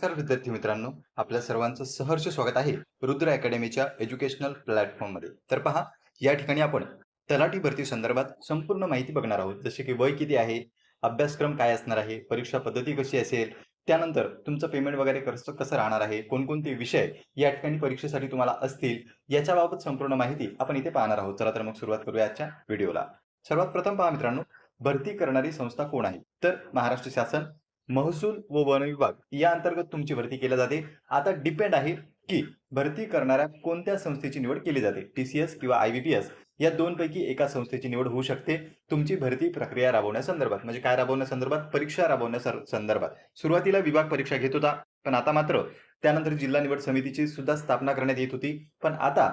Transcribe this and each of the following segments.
नमस्कार विद्यार्थी मित्रांनो आपल्या सर्वांचं सहर्ष स्वागत आहे रुद्र अकॅडमीच्या एज्युकेशनल प्लॅटफॉर्ममध्ये. तर पहा या ठिकाणी आपण तलाठी भरती संदर्भात संपूर्ण माहिती बघणार आहोत. जसे की वय किती आहे अभ्यासक्रम काय असणार आहे परीक्षा पद्धती कशी असेल त्यानंतर तुमचं पेमेंट वगैरे कसं कसं राहणार आहे कोणकोणते विषय या ठिकाणी परीक्षेसाठी तुम्हाला असतील याच्याबाबत संपूर्ण माहिती आपण इथे पाहणार आहोत. चला तर मग सुरुवात करूया आजच्या व्हिडिओला सर्वात प्रथम पहा मित्रांनो भरती करणारी संस्था कोण आहे? तर महाराष्ट्र शासन महसूल व वन विभाग या अंतर्गत तुमची भरती केली जाते. आता डिपेंड आहे की भरती करणाऱ्या कोणत्या संस्थेची निवड केली जाते? टी सी एस किंवा आय पी एस या दोनपैकी एका संस्थेची निवड होऊ शकते. तुमची भरती प्रक्रिया राबवण्यासंदर्भात म्हणजे काय राबवण्यासंदर्भात? परीक्षा राबवण्या संदर्भात सुरुवातीला विभाग परीक्षा घेत होता पण आता मात्र त्यानंतर जिल्हा निवड समितीची सुद्धा स्थापना करण्यात येत होती. पण आता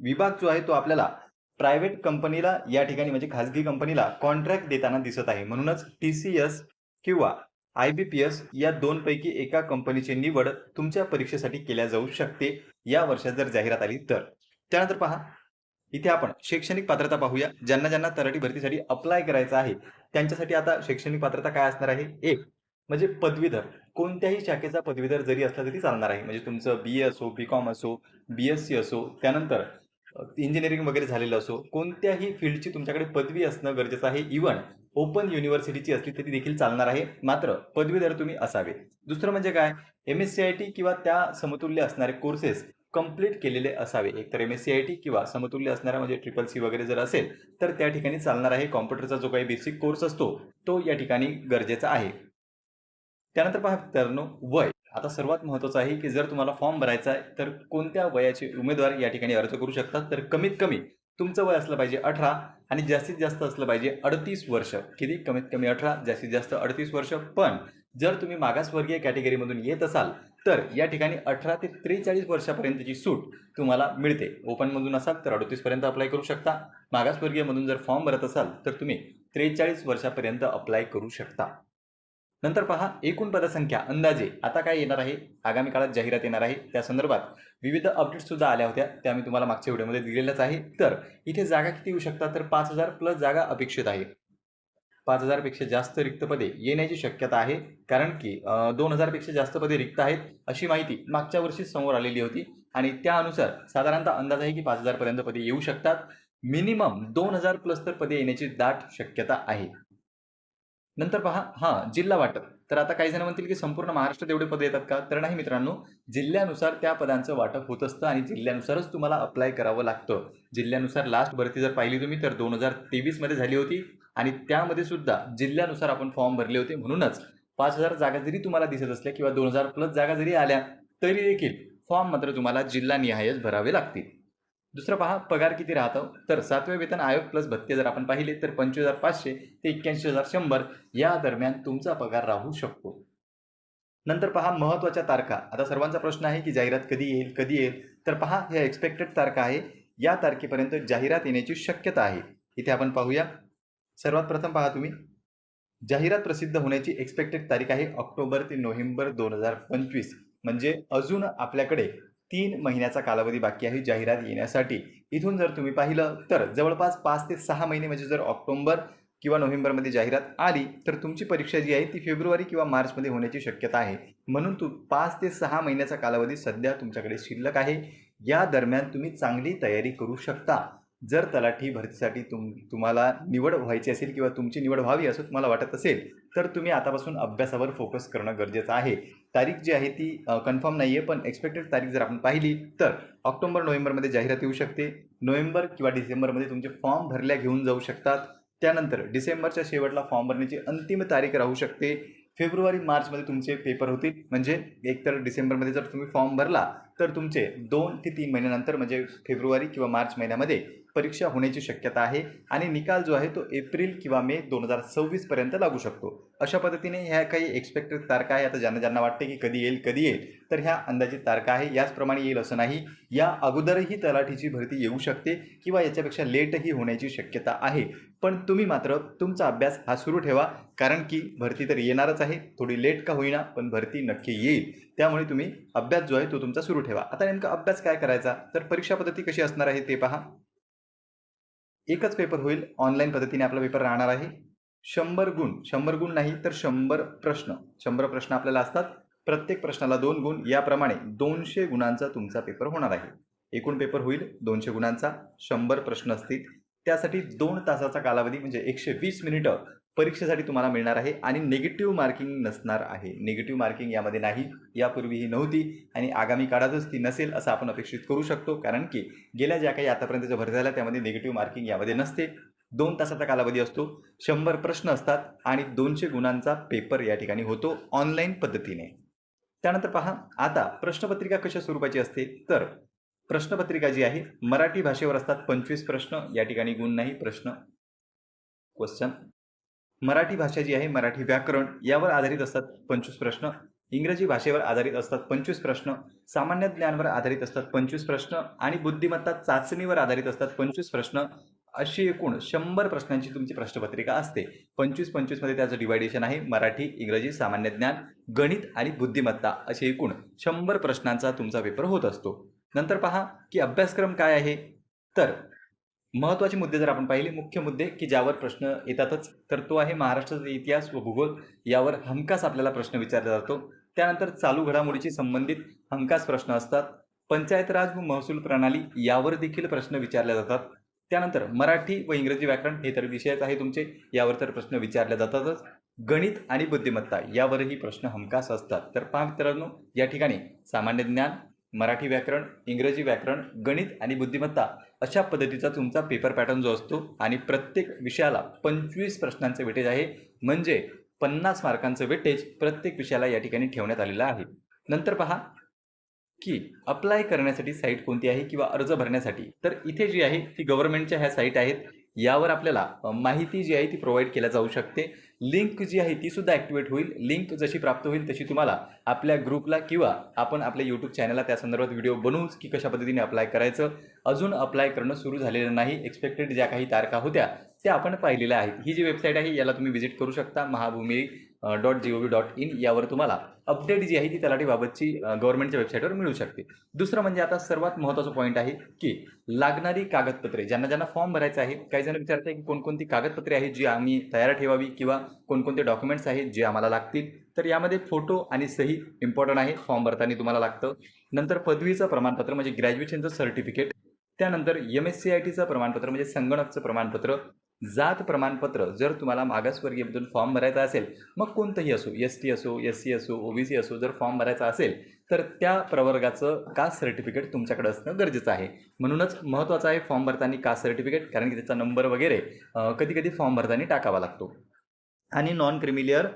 विभाग जो आहे तो आपल्याला प्रायव्हेट कंपनीला या ठिकाणी म्हणजे खासगी कंपनीला कॉन्ट्रॅक्ट देताना दिसत आहे. म्हणूनच टी सी एस किंवा आय बी पी एस या दोन पैकी एका कंपनीची निवड तुमच्या परीक्षेसाठी केल्या जाऊ शकते या वर्षात जर जाहिरात आली तर. त्यानंतर पहा इथे आपण शैक्षणिक पात्रता पाहूया. ज्यांना ज्यांना तलाठी भरतीसाठी अप्लाय करायचं आहे त्यांच्यासाठी आता शैक्षणिक पात्रता काय असणार आहे? एक म्हणजे पदवीधर. कोणत्याही शाखेचा पदवीधर जरी असला तरी चालणार आहे. म्हणजे तुमचं बी ए असो बी कॉम असो बी एस सी असो त्यानंतर इंजिनिअरिंग वगैरे झालेलं असो कोणत्याही फील्डची तुमच्याकडे पदवी असणं गरजेचं आहे. इव्हन ओपन युनिव्हर्सिटीची असली तरी देखील चालणार आहे. मात्र पदवीधर तुम्ही असावे. दुसरं म्हणजे काय? M S C I T किंवा त्या समतुल्य असणारे कोर्सेस कंप्लीट केलेले असावे. एकतर M S C I T किंवा समतुल्य असणारा म्हणजे ट्रिपल सी वगैरे जर असेल तर त्या ठिकाणी चालणार आहे. कॉम्प्युटरचा जो काही बेसिक कोर्स असतो तो या ठिकाणी गरजेचा आहे. त्यानंतर पहा मित्रांनो वय. आता सर्वात महत्त्वाचं आहे की जर तुम्हाला फॉर्म भरायचा आहे तर कोणत्या वयाचे उमेदवार या ठिकाणी अर्ज करू शकतात? तर कमीत कमी तुमचं वय असलं पाहिजे अठरा आणि जास्तीत जास्त असलं पाहिजे अडतीस वर्ष. किती? कमीत कमी अठरा जास्तीत जास्त अडतीस वर्ष. पण जर तुम्ही मागासवर्गीय कॅटेगरीमधून येत असाल तर या ठिकाणी अठरा ते त्रेचाळीस वर्षापर्यंतची सूट तुम्हाला मिळते. ओपनमधून असाल तर अडतीसपर्यंत अप्लाय करू शकता. मागासवर्गीयमधून जर फॉर्म भरत असाल तर तुम्ही त्रेचाळीस वर्षापर्यंत अप्लाय करू शकता. नंतर पहा एकूण पदसंख्या अंदाजे आता काय येणार आहे? आगामी काळात जाहिरात येणार आहे. त्या संदर्भात विविध अपडेटसुद्धा आल्या होत्या. त्या मी तुम्हाला मागच्या व्हिडिओमध्ये दिलेल्याच आहे तर इथे जागा किती येऊ शकतात? तर पाच हजार प्लस जागा अपेक्षित आहे. पाच हजारपेक्षा जास्त रिक्त पदे येण्याची शक्यता आहे. कारण की दोन हजारपेक्षा जास्त पदे रिक्त आहेत अशी माहिती मागच्या वर्षी समोर आलेली होती. आणि त्यानुसार साधारणतः अंदाज आहे की पाच हजारपर्यंत पदे येऊ शकतात. मिनिमम दोन हजार प्लस तर पदे येण्याची दाट शक्यता आहे. नंतर पहा हां जिल्हा वाटप. तर आता काही जण म्हणतील की संपूर्ण महाराष्ट्रात एवढे पद येतात का? तर नाही मित्रांनो जिल्ह्यानुसार त्या पदांचं वाटप होत असतं आणि जिल्ह्यानुसारच तुम्हाला अप्लाय करावं लागतं. जिल्ह्यानुसार लास्ट भरती जर पाहिली तुम्ही तर दोन हजार तेवीसमध्ये झाली होती आणि त्यामध्ये सुद्धा जिल्ह्यानुसार आपण फॉर्म भरले होते म्हणूनच पाच हजार जागा जरी तुम्हाला दिसत असल्या किंवा दोन हजार प्लस जागा जरी आल्या तरी देखील फॉर्म मात्र तुम्हाला जिल्हानिहायच भरावे लागतील. दुसरं पहा पगार किती राहतो? तर सातवे वेतन आयोग प्लस भत्ते जर आपण पाहिले तर पंचवीस हजार पाचशे ते एक्क्याऐंशी हजार शंभर या दरम्यान तुमचा पगार राहू शकतो. नंतर पहा महत्त्वाच्या तारखा. आता सर्वांचा प्रश्न आहे की जाहिरात कधी येईल कधी येईल? तर पहा ह्या एक्सपेक्टेड तारखा आहे. या तारखेपर्यंत जाहिरात येण्याची शक्यता आहे. इथे आपण पाहूया. सर्वात प्रथम पहा तुम्ही. जाहिरात प्रसिद्ध होण्याची एक्सपेक्टेड तारीख आहे ऑक्टोबर ते नोव्हेंबर दोन हजार पंचवीस. म्हणजे अजून आपल्याकडे तीन महिन्याचा कालावधी बाकी आहे जाहिरात येण्यासाठी. इथून जर तुम्ही पाहिलं तर जवळपास पाच ते सहा महिने म्हणजे जर ऑक्टोबर किंवा नोव्हेंबरमध्ये जाहिरात आली तर तुमची परीक्षा जी आहे ती फेब्रुवारी किंवा मार्चमध्ये होण्याची शक्यता आहे. म्हणून तू पाच ते सहा महिन्याचा कालावधी सध्या तुमच्याकडे शिल्लक आहे. या दरम्यान तुम्ही चांगली तयारी करू शकता. जर तलाठी भरतीसाठी तुम तुम्हाला निवड व्हायची असेल किंवा तुमची निवड व्हावी असं तुम्हाला वाटत असेल तर तुम्ही आतापासून अभ्यासावर फोकस करणं गरजेचं आहे. तारीख जी आहे ती कन्फर्म नाही आहे पण एक्सपेक्टेड तारीख जर आपण पाहिली तर ऑक्टोबर नोव्हेंबरमध्ये जाहिरात येऊ शकते. नोव्हेंबर किंवा डिसेंबरमध्ये तुमचे फॉर्म भरल्या घेऊन जाऊ शकतात. त्यानंतर डिसेंबरच्या शेवटला फॉर्म भरण्याची अंतिम तारीख राहू शकते. फेब्रुवारी मार्चमध्ये तुमचे पेपर होतील. म्हणजे एकतर डिसेंबरमध्ये जर तुम्ही फॉर्म भरला तर तुमचे दोन ते तीन महिन्यानंतर म्हणजे फेब्रुवारी किंवा मार्च महिन्यामध्ये परीक्षा होण्याची शक्यता आहे आणि निकाल जो आहे तो एप्रिल किंवा मे दोन हजार सव्वीसपर्यंत लागू शकतो. अशा पद्धतीने ह्या काही एक्सपेक्टेड तारखा आहे. आता ज्यांना ज्यांना वाटते की कधी येईल कधी येईल तर ह्या अंदाजित तारखा आहे. याचप्रमाणे येईल असं नाही. या अगोदरही तलाठीची भरती येऊ शकते किंवा याच्यापेक्षा लेटही होण्याची शक्यता आहे. पण तुम्ही मात्र तुमचा अभ्यास हा सुरू ठेवा. कारण की भरती तर येणारच आहे. थोडी लेट का होईना पण भरती नक्की येईल. त्यामुळे तुम्ही अभ्यास जो आहे तो तुमचा सुरू ठेवा. आता नेमका अभ्यास काय करायचा? तर परीक्षा पद्धती कशी असणार आहे ते पहा. एकच पेपर होईल. ऑनलाईन पद्धतीने आपला पेपर राहणार आहे. शंभर गुण. शंभर गुण नाही तर शंभर प्रश्न. शंभर प्रश्न आपल्याला असतात. प्रत्येक प्रश्नाला दोन गुण. याप्रमाणे दोनशे गुणांचा तुमचा पेपर होणार आहे. एकूण पेपर होईल दोनशे गुणांचा. शंभर प्रश्न असतील. त्यासाठी दोन तासाचा कालावधी म्हणजे एकशे वीस मिनिटं. परीक्षेसाठी तुम्हाला मिळणार आहे आणि निगेटिव्ह मार्किंग नसणार आहे. निगेटिव्ह मार्किंग यामध्ये नाही यापूर्वी ही नव्हती आणि आगामी काळातच ती नसेल असं आपण अपेक्षित करू शकतो. कारण की गेल्या ज्या काही आतापर्यंतच्या भरती झाल्या त्यामध्ये निगेटिव्ह मार्किंग यामध्ये नसते. दोन तासाचा कालावधी असतो. शंभर प्रश्न असतात आणि दोनशे गुणांचा पेपर या ठिकाणी होतो ऑनलाईन पद्धतीने. त्यानंतर पहा आता प्रश्नपत्रिका कशा स्वरूपाची असते? तर प्रश्नपत्रिका जी आहे मराठी भाषेवर असतात पंचवीस प्रश्न. या ठिकाणी गुण नाही प्रश्न क्वेश्चन मराठी भाषा जी आहे मराठी व्याकरण यावर आधारित असतात पंचवीस प्रश्न. इंग्रजी भाषेवर आधारित असतात पंचवीस प्रश्न. सामान्य ज्ञानवर आधारित असतात पंचवीस प्रश्न. आणि बुद्धिमत्ता चाचणीवर आधारित असतात पंचवीस प्रश्न. अशी एकूण शंभर प्रश्नांची तुमची प्रश्नपत्रिका असते. पंचवीस पंचवीसमध्ये त्याचं डिवायडेशन आहे. मराठी इंग्रजी सामान्य ज्ञान गणित आणि बुद्धिमत्ता असे एकूण शंभर प्रश्नांचा तुमचा पेपर होत असतो. नंतर पहा की अभ्यासक्रम काय आहे? तर महत्त्वाचे मुद्दे जर आपण पाहिले मुख्य मुद्दे की ज्यावर प्रश्न येतातच तर तो आहे महाराष्ट्राचा इतिहास व भूगोल. यावर हमखास आपल्याला प्रश्न विचारला जातो. त्यानंतर चालू घडामोडीशी संबंधित हमखास प्रश्न असतात. पंचायत राज व महसूल प्रणाली यावर देखील प्रश्न विचारले जातात. त्यानंतर मराठी व इंग्रजी व्याकरण हे तर विषयच आहे तुमचे यावर तर प्रश्न विचारले जातातच. गणित आणि बुद्धिमत्ता यावरही प्रश्न हमखास असतात. तर पहा मित्रांनो या ठिकाणी सामान्य ज्ञान मराठी व्याकरण इंग्रजी व्याकरण गणित आणि बुद्धिमत्ता अशा पद्धतीचा तुमचा पेपर पॅटर्न जो असतो आणि प्रत्येक विषयाला पंचवीस प्रश्नांचं वेटेज आहे म्हणजे पन्नास मार्कांचं वेटेज प्रत्येक विषयाला या ठिकाणी ठेवण्यात आलेलं आहे. नंतर पहा की अप्लाय करण्यासाठी साईट कोणती आहे किंवा अर्ज भरण्यासाठी. तर इथे जी आहे ती गव्हर्नमेंटच्या ह्या साईट आहेत. यावर आपल्याला माहिती जी आहे ती प्रोव्हाइड केल्या जाऊ शकते. लिंक जी आहे ती सुद्धा ॲक्टिवेट होईल. लिंक जशी प्राप्त होईल तशी तुम्हाला आपल्या ग्रुपला किंवा आपण आपल्या यूट्यूब चॅनलला त्या संदर्भात व्हिडिओ बनवूच की कशा पद्धतीने अप्लाय करायचं. अजून अप्लाय करणं सुरू झालेलं नाही. एक्सपेक्टेड ज्या काही तारखा होत्या त्या आपण पाहिलेल्या आहेत. ही जी वेबसाईट आहे याला तुम्ही व्हिजिट करू शकता. Mahabhumi dot G O V dot in यावर तुम्हाला अपडेट जी आहे ती तलाठीबाबतची गव्हर्नमेंटच्या वेबसाईटवर मिळू शकते. दुसरं म्हणजे आता सर्वात महत्त्वाचा पॉईंट आहे की लागणारी कागदपत्रे ज्यांना ज्यांना फॉर्म भरायचा आहे काही जण विचारतात की कोणकोणती कागदपत्रे आहेत जी आम्ही तयार ठेवावी किंवा कोणकोणते डॉक्युमेंट्स आहेत जे आम्हाला लागतील? तर यामध्ये फोटो आणि सही इम्पॉर्टंट आहे फॉर्म भरताना तुम्हाला लागतं. नंतर पदवीचं प्रमाणपत्र म्हणजे ग्रॅज्युएशनचं सर्टिफिकेट त्यानंतर एम एस सी आय टीचं प्रमाणपत्र म्हणजे संगणकचं प्रमाणपत्र. जात प्रमाणपत्र जर तुम्हाला मागासवर्गीयमधून फॉर्म भरायचा असेल मग कोणतंही असो एस टी असो एस सी असो ओ बी सी असो जर फॉर्म भरायचा असेल तर त्या प्रवर्गाचं कास्ट सर्टिफिकेट तुमच्याकडे असणं गरजेचं आहे? म्हणूनच महत्त्वाचं आहे फॉर्म भरताना कास्ट सर्टिफिकेट कारण की त्याचा नंबर वगैरे कधी कधी फॉर्म भरताना टाकावा लागतो. आणि नॉन क्रिमिलियर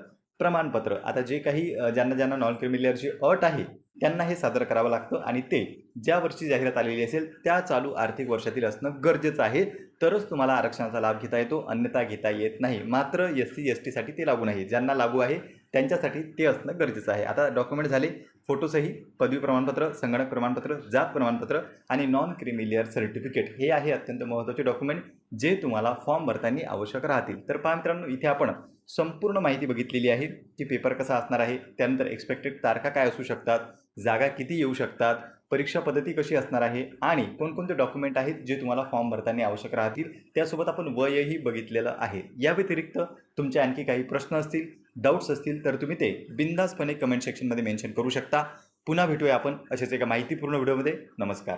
प्रमाणपत्र. आता जे काही ज्यांना ज्यांना नॉन क्रिमिलियरची अट आहे त्यांना हे सादर करावं लागतं आणि ते ज्या वर्षी जाहिरात आलेली असेल त्या चालू आर्थिक वर्षातील असणं गरजेचं आहे. तरच तुम्हाला आरक्षणाचा लाभ घेता येतो अन्यथा घेता येत नाही. मात्र एस सी एस टीसाठी ते लागू नाही. ज्यांना लागू आहे त्यांच्यासाठी ते असणं गरजेचं आहे. आता डॉक्युमेंट झाले फोटोसही पदवी प्रमाणपत्र संगणक प्रमाणपत्र जात प्रमाणपत्र आणि नॉन क्रिमिलियर सर्टिफिकेट हे आहे अत्यंत महत्त्वाचे डॉक्युमेंट जे तुम्हाला फॉर्म भरताना आवश्यक राहतील. तर पहा मित्रांनो इथे आपण संपूर्ण माहिती बघितलेली आहे. की पेपर कसा असणार आहे? त्यानंतर एक्सपेक्टेड तारखा काय असू शकतात? जागा किती येऊ शकतात? परीक्षा पद्धती कशी असणार आहे? आणि कोणकोणते डॉक्युमेंट आहेत जे तुम्हाला फॉर्म भरताना आवश्यक राहतील? त्यासोबत आपण वयही बघितलेलं आहे. या व्यतिरिक्त तुमचे आणखी काही प्रश्न असतील डाऊट्स असतील तर तुम्ही ते बिंदासपणे कमेंट सेक्शनमध्ये मेन्शन करू शकता. पुन्हा भेटूया आपण असेच एका माहितीपूर्ण व्हिडिओमध्ये नमस्कार.